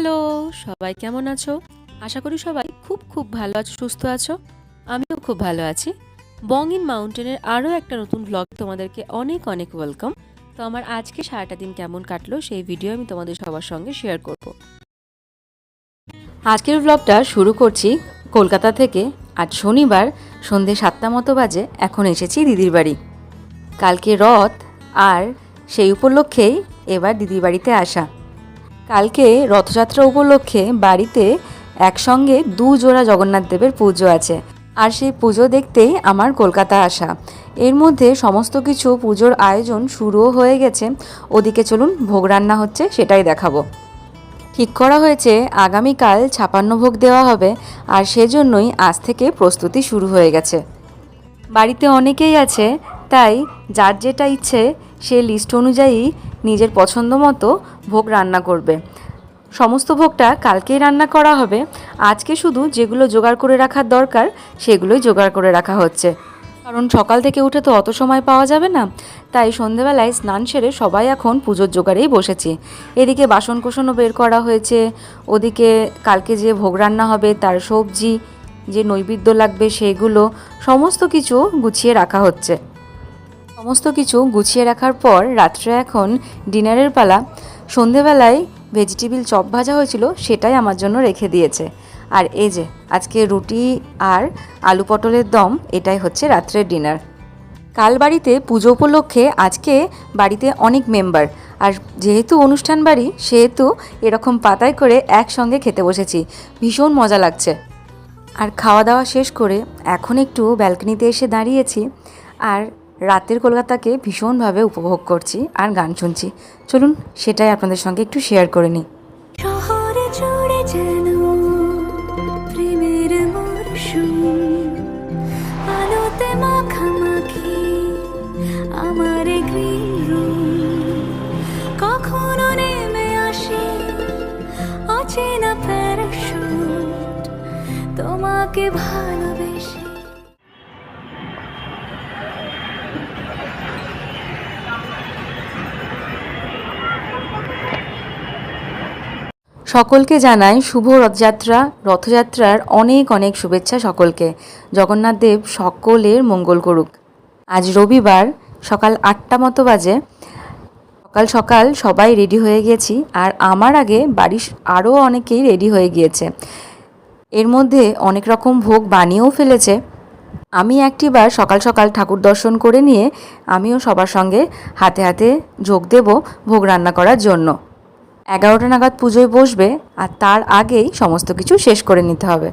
Hello, সবাই কেমন আছো? আশা করি সবাই খুব খুব ভালো আছো, সুস্থ আছো। আমিও খুব ভালো আছি। বং ইন মাউন্টেনের আরও একটা নতুন ব্লগ তোমাদেরকে অনেক অনেক ওয়েলকাম তো আমার আজকে সারাটা দিন কেমন কাটলো সেই ভিডিও আমি তোমাদের সবার সঙ্গে শেয়ার করব। আজকের ব্লগটা শুরু করছি কলকাতা থেকে। আজ শনিবার, সন্ধে সাতটা মতো বাজে, এখন এসেছি দিদির বাড়ি। কালকে রথ, আর সেই উপলক্ষেই এবার দিদির বাড়িতে আসা। কালকে রথযাত্রা উপলক্ষে বাড়িতে একসঙ্গে দু জোড়া জগন্নাথ দেবের পুজো আছে। আর সেই পুজো দেখতেই আমার কলকাতা আসা। এর মধ্যে সমস্ত কিছু পুজোর আয়োজন শুরুও হয়ে গেছে। ওদিকে চলুন, ভোগ রান্না হচ্ছে, সেটাই দেখাবো। ঠিক করা হয়েছে, আগামীকাল ছাপান্ন ভোগ দেওয়া হবে, আর সেজন্যই আজ থেকে প্রস্তুতি শুরু হয়ে গেছে। বাড়িতে অনেকেই আছে, তাই যার যেটা ইচ্ছে সে লিস্ট অনুযায়ী নিজের পছন্দ মতো ভোগ রান্না করবে। সমস্ত ভোগটা কালকেই রান্না করা হবে। আজকে শুধু যেগুলো জোগাড় করে রাখার দরকার, সেগুলোই জোগাড় করে রাখা হচ্ছে। কারণ সকাল থেকে উঠে তো অত সময় পাওয়া যাবে না। তাই সন্ধেবেলায় স্নান সেরে সবাই এখন পুজোর জোগাড়েই বসেছি। এদিকে বাসন কোসনও বের করা হয়েছে। ওদিকে কালকে যে ভোগ রান্না হবে, তার সবজি, যে নৈবেদ্য লাগবে, সেগুলো সমস্ত কিছু গুছিয়ে রাখা হচ্ছে। সমস্ত কিছু গুছিয়ে রাখার পর রাত্রে এখন ডিনারের পালা। সন্ধেবেলায় ভেজিটেবিল চপ ভাজা হয়েছিল, সেটাই আমার জন্য রেখে দিয়েছে। আর এই যে, আজকে রুটি আর আলু পটলের দম, এটাই হচ্ছে রাত্রের ডিনার কাল বাড়িতে পুজো উপলক্ষে আজকে বাড়িতে অনেক মেম্বার আর যেহেতু অনুষ্ঠান বাড়ি, সেহেতু এরকম পাতায় করে একসঙ্গে খেতে বসেছি। ভীষণ মজা লাগছে। আর খাওয়া দাওয়া শেষ করে এখন একটু ব্যালকনিতে এসে দাঁড়িয়েছি। আর রাতের কলকাতাকে ভীষণভাবে উপভোগ করছি আর গান শুনছি। চলুন, সেটাই আপনাদের সঙ্গে একটু শেয়ার করে নিই। শহরে যেন প্রেমের আলোতে মাখামাখি আমার তোমাকে ভালোবেসে সকলকে জানাই শুভ রথযাত্রা। রথযাত্রার অনেক অনেক শুভেচ্ছা সকলকে। জগন্নাথ দেব সকলের মঙ্গল করুক। আজ রবিবার সকাল আটটা মতো বাজে। সকাল সকাল সবাই রেডি হয়ে গেছি। আর আমার আগে বাড়ির আরও অনেকেই রেডি হয়ে গিয়েছে। এর মধ্যে অনেক রকম ভোগ বানিয়েও ফেলেছে। আমি একটিবার সকাল সকাল ঠাকুর দর্শন করে নিয়ে আমিও সবার সঙ্গে হাতে হাতে যোগ দেব ভোগ রান্না করার জন্য। এগারোটা নাগাদ পুজোয় বসবে আর তার আগেই সমস্ত কিছু শেষ করে নিতে হবে।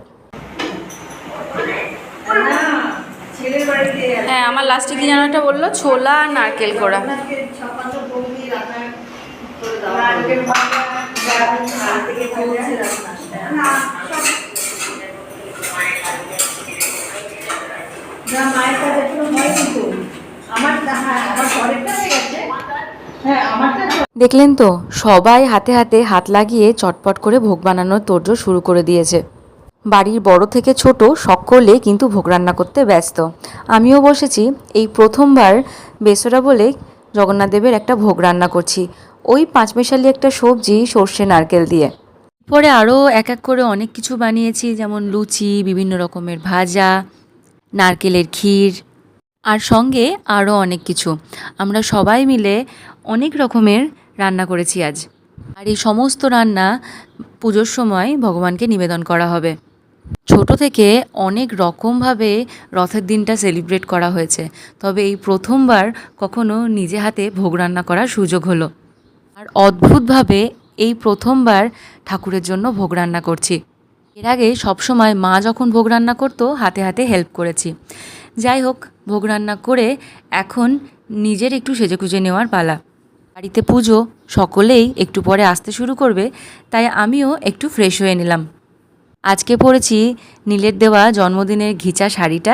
হ্যাঁ আমার লাস্টে কি যেন একটা বলল? ছোলা আর নারকেল তো আমার হ্যাঁ আমার পরেরটা গেছে। দেখলেন তো, সবাই হাতে হাতে হাত লাগিয়ে চটপট করে ভোগ বানানোর তোড়জোড় শুরু করে দিয়েছে। বাড়ির বড় থেকে ছোট সকলে কিন্তু ভোগ রান্না করতে ব্যস্ত। আমিও বসেছি, এই প্রথমবার বেসরা বলে জগন্নাথ দেবের একটা ভোগ রান্না করছি। ওই পাঁচমেশালি একটা সবজি, সর্ষে, নারকেল দিয়ে। পরে আরও এক এক করে অনেক কিছু বানিয়েছি, যেমন লুচি, বিভিন্ন রকমের ভাজা, নারকেলের ক্ষীর, আর সঙ্গে আরও অনেক কিছু। আমরা সবাই মিলে অনেক রকমের রান্না করেছি আজ। আর এই সমস্ত রান্না পুজোর সময় ভগবানকে নিবেদন করা হবে। ছোট থেকে অনেক রকমভাবে রথের দিনটা সেলিব্রেট করা হয়েছে। তবে এই প্রথমবার কখনো নিজে হাতে ভোগ রান্না করার সুযোগ হলো। আর অদ্ভুতভাবে এই প্রথমবার ঠাকুরের জন্য ভোগ রান্না করছি। এর আগে সবসময় মা যখন ভোগ রান্না করতো, হাতে হাতে হেল্প করেছি। যাই হোক, ভোগ রান্না করে এখন নিজের একটু সেজেগুজে নেওয়ার পালা। বাড়িতে পুজো সকলেই একটু পরে আসতে শুরু করবে, তাই আমিও একটু ফ্রেশ হয়ে নিলাম। আজকে পরেছি নীলের দেওয়া জন্মদিনের ঘিচা শাড়িটা,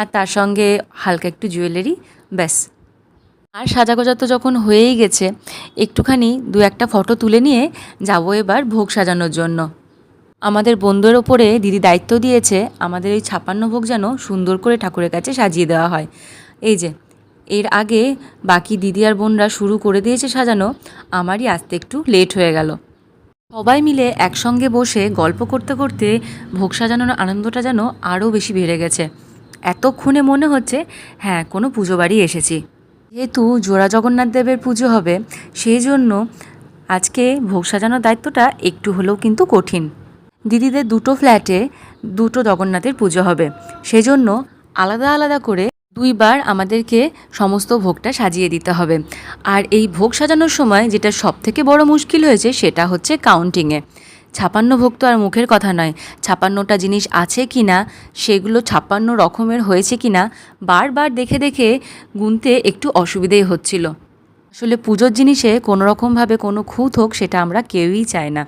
আর তার সঙ্গে হালকা একটু জুয়েলারি, ব্যাস। আর সাজাগোজা তো যখন হয়েই গেছে, একটুখানি দু একটা ফটো তুলে নিয়ে যাব এবার ভোগ সাজানোর জন্য। আমাদের বন্ধুর ওপরে দিদি দায়িত্ব দিয়েছে, আমাদের ওই ছাপান্ন ভোগ যেন সুন্দর করে ঠাকুরের কাছে সাজিয়ে দেওয়া হয়। এই যে এর আগে বাকি দিদি আর বোনরা শুরু করে দিয়েছে সাজানো, আমারই আসতে একটু লেট হয়ে গেল। সবাই মিলে একসঙ্গে বসে গল্প করতে করতে ভোগ সাজানোর আনন্দটা যেন আরও বেশি বেড়ে গেছে। এতক্ষণে মনে হচ্ছে হ্যাঁ কোনো পুজো বাড়ি এসেছি। যেহেতু জোড়া জগন্নাথ দেবের পুজো হবে, সেই জন্য আজকে ভোগ সাজানোর দায়িত্বটা একটু হলেও কিন্তু কঠিন। দিদিদের দুটো ফ্ল্যাটে দুটো জগন্নাথের পুজো হবে, সেজন্য আলাদা আলাদা করে দুইবার আমাদেরকে সমস্ত ভোগটা সাজিয়ে দিতে হবে। আর এই ভোগ সাজানোর সময় যেটা সব থেকে বড় মুশকিল হয়েছে সেটা হচ্ছে কাউন্টিংয়ে ছাপান্ন ভোগ তো আর মুখের কথা নয়। ছাপান্নটা জিনিস আছে কি না সেগুলো ছাপ্পান্ন রকমের হয়েছে কি না বারবার দেখে দেখে গুনতে একটু অসুবিধেই হচ্ছিল। আসলে পুজোর জিনিসে কোনো রকমভাবে কোনো খুঁত হোক সেটা আমরা কেউই চাই না।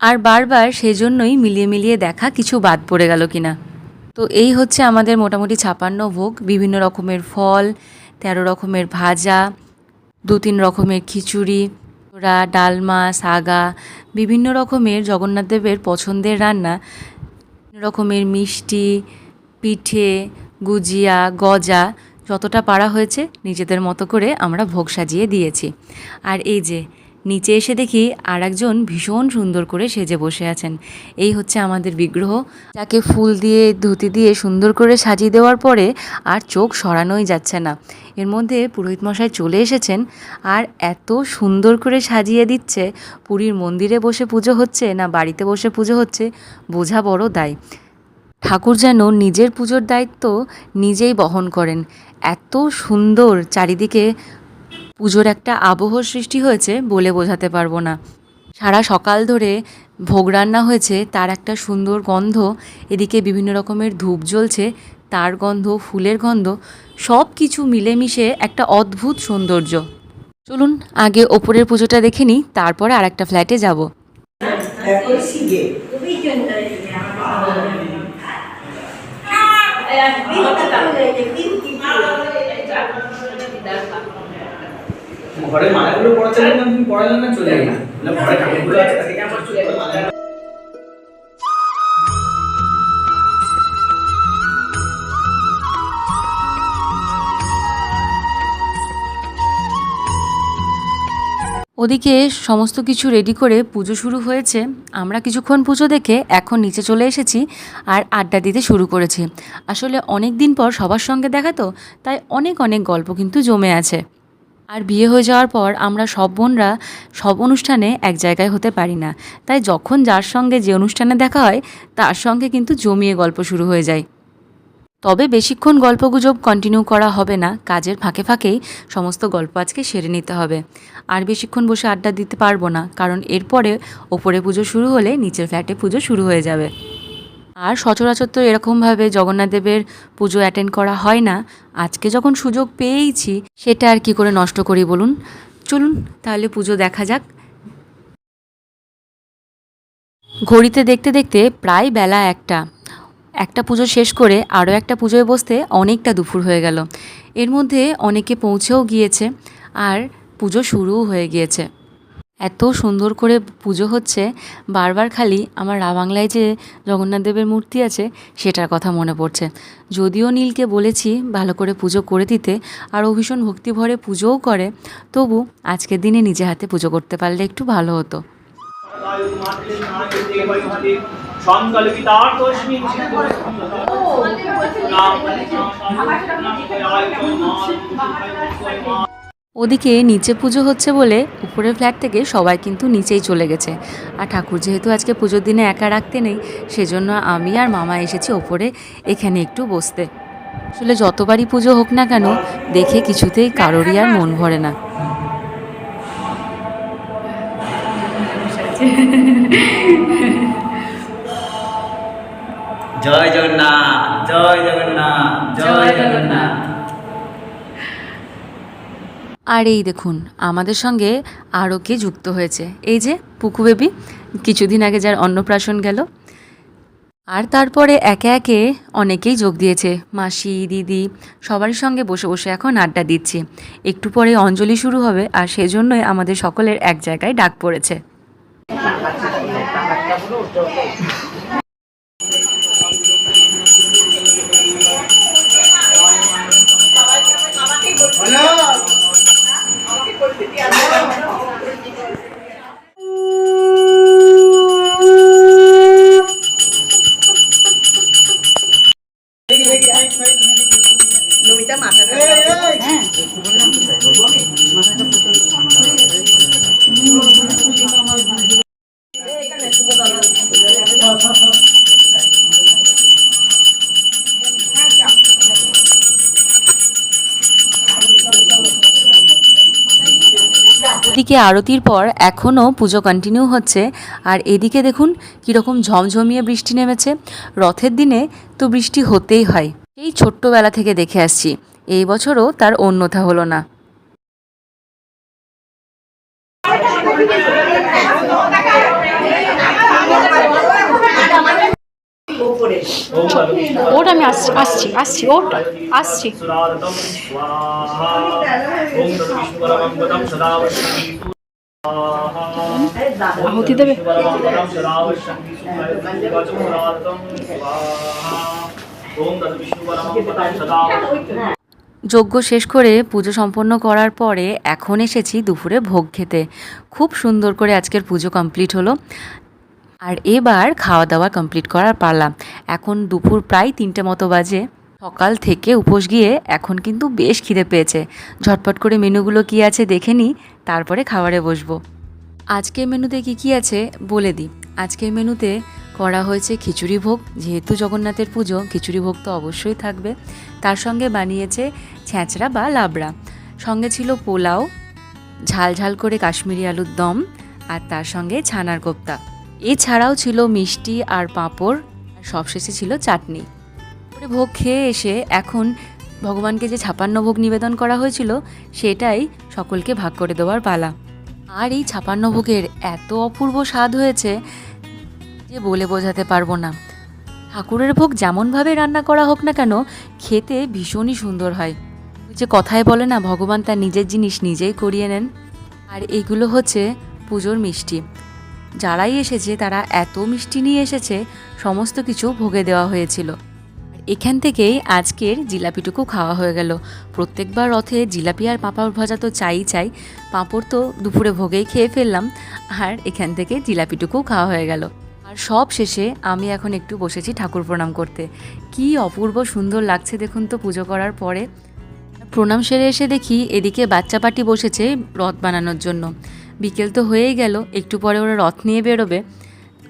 আর বারবার সেজন্যই মিলিয়ে মিলিয়ে দেখা কিছু বাদ পড়ে গেল কিনা। তো এই হচ্ছে আমাদের মোটামুটি ছাপান্ন ভোগ। বিভিন্ন রকমের ফল, তেরো রকমের ভাজা, দু তিন রকমের খিচুড়ি ওরা ডালমা, সাগা, বিভিন্ন রকমের জগন্নাথ দেবের পছন্দের রান্না। রকমের মিষ্টি, পিঠে, গুজিয়া, গজা, যতটা পারা হয়েছে, নিজেদের মতো করে আমরা ভোগ সাজিয়ে দিয়েছি। আর এই যে নিচে এসে দেখি আর একজন ভীষণ সুন্দর করে সেজে বসে আছেন। এই হচ্ছে আমাদের বিগ্রহ। যাকে ফুল দিয়ে, ধুতি দিয়ে সুন্দর করে সাজিয়ে দেওয়ার পরে আর চোখ সরানোই যাচ্ছে না। এর মধ্যে পুরোহিত মশাই চলে এসেছেন আর এত সুন্দর করে সাজিয়ে দিচ্ছে। পুরীর মন্দিরে বসে পুজো হচ্ছে না বাড়িতে বসে পুজো হচ্ছে, বোঝা বড় দায়। ঠাকুর যেন নিজের পুজোর দায়িত্ব নিজেই বহন করেন। এত সুন্দর চারিদিকে পুজোর একটা আবহ সৃষ্টি হয়েছে বলে বোঝাতে পারব না। সারা সকাল ধরে ভোগ রান্না হয়েছে, তার একটা সুন্দর গন্ধ, এদিকে বিভিন্ন রকমের ধূপ জ্বলছে, তার গন্ধ, ফুলের গন্ধ সব কিছু মিলেমিশে একটা অদ্ভুত সৌন্দর্য। চলুন আগে ওপরের পুজোটা দেখে নিই, তারপরে আর একটা ফ্ল্যাটে যাব। ঘরে মালাগুলো পড়া চলে না তুমি পড়ালে না, চলে গেলে ঘরে ঠাকুরগুলো আছে, তাকে আমার চলে গেলে ওদিকে সমস্ত কিছু রেডি করে পুজো শুরু হয়েছে। আমরা কিছুক্ষণ পুজো দেখে এখন নিচে চলে এসেছি আর আড্ডা দিতে শুরু করেছি। আসলে অনেক দিন পর সবার সঙ্গে দেখা তো, তাই অনেক অনেক গল্প কিন্তু জমে আছে। আর বিয়ে হয়ে যাওয়ার পর আমরা সব বোনরা সব অনুষ্ঠানে এক জায়গায় হতে পারি না। তাই যখন যার সঙ্গে যে অনুষ্ঠানে দেখা হয়, তার সঙ্গে কিন্তু জমিয়ে গল্প শুরু হয়ে যায়। তবে বেশিক্ষণ গল্পগুজব কন্টিনিউ করা হবে না, কাজের ফাঁকে ফাঁকেই সমস্ত গল্প আজকে সেরে নিতে হবে। আর বেশিক্ষণ বসে আড্ডা দিতে পারব না, কারণ এরপরে ওপরে পুজো শুরু হলে নিচের ফ্ল্যাটে পুজো শুরু হয়ে যাবে। আর সচরাচর তো এরকমভাবে জগন্নাথ দেবের পুজো অ্যাটেন্ড করা হয় না। আজকে যখন সুযোগ পেয়েইছি, সেটা আর কি করে নষ্ট করি বলুন? চলুন, তাহলে পুজো দেখা যাক। ঘড়িতে দেখতে দেখতে প্রায় বেলা একটা। একটা পুজো শেষ করে আরও একটা পুজোয় বসতে অনেকটা দুপুর হয়ে গেল। এর মধ্যে অনেকে পৌঁছেও গিয়েছে, আর পুজো শুরুও হয়ে গিয়েছে। এত সুন্দর করে পুজো হচ্ছে বারবার খালি আমার রাবাংলায় যে জগন্নাথ দেবের মূর্তি আছে সেটার কথা মনে পড়ছে যদিও নীলকে বলেছি ভালো করে পুজো করে দিতে আর ও ভীষণ ভক্তিভরে পুজোও করে তবু আজকের দিনে নিজে হাতে পুজো করতে পারলে একটু ভালো হতো ওদিকে নিচে পুজো হচ্ছে বলে উপরের ফ্ল্যাট থেকে সবাই কিন্তু নিচেই চলে গেছে। আর ঠাকুর যেহেতু আজকে পুজোর দিনে একা রাখতে নেই, সেজন্য আমি আর মামা এসেছি ওপরে, এখানে একটু বসতে। আসলে যতবারই পুজো হোক না কেন, দেখে কিছুতেই কারোরই আর মন ভরে না। জয় জগন্নাথ জয় জগন্নাথ জয় জগন্নাথ। আর এই দেখুন, আমাদের সঙ্গে আরও কে যুক্ত হয়েছে। এই যে পুকু বেবি, কিছুদিন আগে যার অন্নপ্রাশন গেল। আর তারপরে একে একে অনেকেই যোগ দিয়েছে, মাসি, দিদি সবারই সঙ্গে বসে বসে এখন আড্ডা দিচ্ছি। একটু পরে অঞ্জলি শুরু হবে, আর সেজন্যই আমাদের সকলের এক জায়গায় ডাক পড়েছে। আরতির পর এখনও পুজো কন্টিনিউ হচ্ছে। আর এদিকে দেখুন কীরকম ঝমঝমিয়ে বৃষ্টি নেমেছে। রথের দিনে তো বৃষ্টি হতেই হয়। এই ছোট্টবেলা থেকে দেখে আসছি। এই বছরও তার অন্যথা হলো না। ওটা আমি আসছি আসছি আসছি, ওটা, আসছি। আহুতি দেবে? যজ্ঞ শেষ করে পুজো সম্পন্ন করার পরে এখন এসেছি দুপুরে ভোগ খেতে। খুব সুন্দর করে আজকের পুজো কমপ্লিট হলো। আর এবার খাওয়া দাওয়া কমপ্লিট করার পারলাম। এখন দুপুর প্রায় তিনটে মতো বাজে। সকাল থেকে উপোস গিয়ে এখন কিন্তু বেশ খিদে পেয়েছে। ঝটপট করে মেনুগুলো কি আছে দেখে নিই তারপরে খাবারে বসবো। আজকের মেনুতে কি কি আছে বলে দিই। আজকের মেনুতে করা হয়েছে খিচুড়ি ভোগ, যেহেতু জগন্নাথের পুজো, খিচুড়ি ভোগ তো অবশ্যই থাকবে। তার সঙ্গে বানিয়েছে ছ্যাঁচড়া বা লাবড়া। সঙ্গে ছিল পোলাও, ঝাল ঝাল করে কাশ্মীরি আলুর দম, আর তার সঙ্গে ছানার কোপ্তা। এছাড়াও ছিল মিষ্টি আর পাঁপড়, আর সবশেষে ছিল চাটনি। ভোগ খেয়ে এসে এখন ভগবানকে যে ছাপান্ন ভোগ নিবেদন করা হয়েছিল, সেটাই সকলকে ভাগ করে দেওয়ার পালা। আর এই ছাপান্ন ভোগের এত অপূর্ব স্বাদ হয়েছে যে বলে বোঝাতে পারব না। ঠাকুরের ভোগ যেমনভাবে রান্না করা হোক না কেন, খেতে ভীষণই সুন্দর হয়। যে কথায় বলে না, ভগবান তার নিজের জিনিস নিজেই করিয়ে নেন। আর এইগুলো হচ্ছে পুজোর মিষ্টি। যারাই এসেছে তারা এত মিষ্টি নিয়ে এসেছে, সমস্ত কিছু ভোগে দেওয়া হয়েছিল। এখান থেকেই আজকের জিলাপিটুকু খাওয়া হয়ে গেল। প্রত্যেকবার রথে জিলাপি আর পাঁপড় ভাজা তো চাই চাই, পাঁপড় তো দুপুরে ভোগেই খেয়ে ফেললাম, আর এখান থেকে জিলাপিটুকু খাওয়া হয়ে গেল। আর সব শেষে আমি এখন একটু বসেছি ঠাকুর প্রণাম করতে। কি অপূর্ব সুন্দর লাগছে দেখুন তো পুজো করার পরে। প্রণাম সেরে এসে দেখি এদিকে বাচ্চা পাটি বসেছে রথ বানানোর জন্য। বিকেল তো হয়েই গেল, একটু পরে ওরা রথ নিয়ে বেরোবে।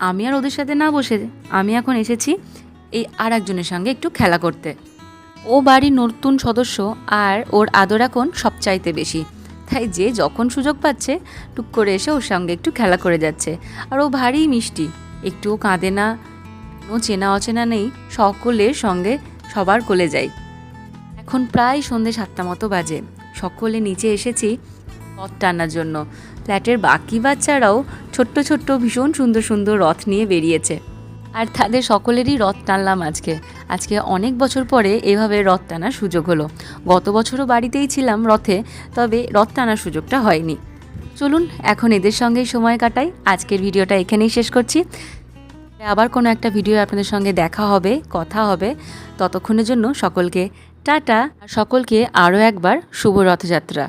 আমি আর ওদের সাথে না বসে আমি এখন এসেছি এই আর একজনের সঙ্গে একটু খেলা করতে। ও বাড়ির নতুন সদস্য আর ওর আদর এখন সবচাইতে বেশি। তাই যে যখন সুযোগ পাচ্ছে, টুক করে এসে ওর সঙ্গে একটু খেলা করে যাচ্ছে। আর ও ভারী মিষ্টি, একটুও কাঁদে না, কোনো চেনা অচেনা নেই, সকলের সঙ্গে সবার কোলে যাই এখন প্রায় সন্ধে সাতটা মতো বাজে, সকলে নিচে এসেছি রথ টানার জন্য। ফ্ল্যাটের বাকি বাচ্চারাও ছোট্ট ছোট্ট ভীষণ সুন্দর সুন্দর রথ নিয়ে বেরিয়েছে। আর তাদের সকলেরই রথ টানলাম আজকে। আজকে অনেক বছর পরে এভাবে রথ টানার সুযোগ হলো। গত বছরও বাড়িতেই ছিলাম রথে, তবে রথ টানার সুযোগটা হয়নি। চলুন, এখন এদের সঙ্গেই সময় কাটাই। আজকের ভিডিওটা এখানেই শেষ করছি। আবার কোনো একটা ভিডিও আপনাদের সঙ্গে দেখা হবে, কথা হবে। ততক্ষণের জন্য সকলকে টাটা। সকলকে আরও একবার শুভ রথযাত্রা।